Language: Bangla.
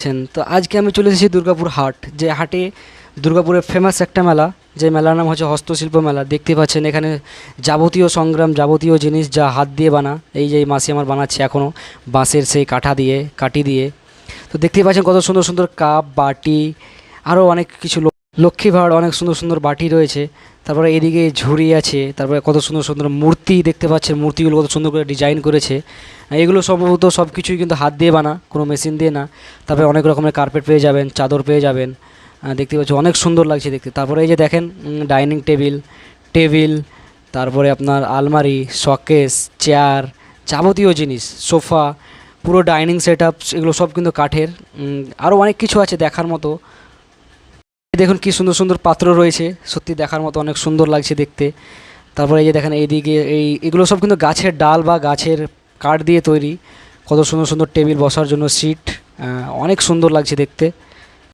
আছেন তো আজকে আমি চলে এসেছি দুর্গাপুর হাট, যে হাটে দুর্গাপুরের ফেমাস একটা মেলা, যে মেলার নাম হচ্ছে হস্তশিল্প মেলা। দেখতে পাচ্ছেন এখানে যাবতীয় সংগ্রাম, যাবতীয় জিনিস যা হাত দিয়ে বানা, এই যে মাসি আমার বানাচ্ছে এখনও বাঁশের সেই কাঠা দিয়ে কাটি দিয়ে। তো দেখতে পাচ্ছেন কত সুন্দর সুন্দর কাপ, বাটি আরও অনেক কিছু লক্ষ্মী ভাঁড় অনেক সুন্দর সুন্দর বাটি রয়েছে, তারপরে এদিকে ঝুড়ি আছে, তারপরে কত সুন্দর সুন্দর মূর্তি দেখতে পাচ্ছেন, মূর্তিগুলো কত সুন্দর করে ডিজাইন করেছে। এগুলো সম্ভবত সব কিছুই কিন্তু হাত দিয়ে বানা, কোনো মেশিন দিয়ে না। তারপরে অনেক রকমের কার্পেট পেয়ে যাবেন, চাদর পেয়ে যাবেন দেখতে পাচ্ছি অনেক সুন্দর লাগছে দেখতে। তারপরে এই যে দেখেন ডাইনিং টেবিল টেবিল তারপরে আপনার আলমারি শকেস চেয়ার যাবতীয় জিনিস সোফা পুরো ডাইনিং সেট এগুলো সব কিন্তু কাঠের। আরও অনেক কিছু আছে দেখার মতো। দেখুন কি সুন্দর সুন্দর পাত্র রয়েছে। সত্যি দেখার মতো অনেক সুন্দর লাগছে দেখতে। তারপরে এই যে দেখেন এইদিকে এই, এগুলো সব কিন্তু গাছের ডাল বা গাছের কাঠ দিয়ে তৈরি। কত সুন্দর সুন্দর টেবিল বসার জন্য সিট অনেক সুন্দর লাগছে দেখতে।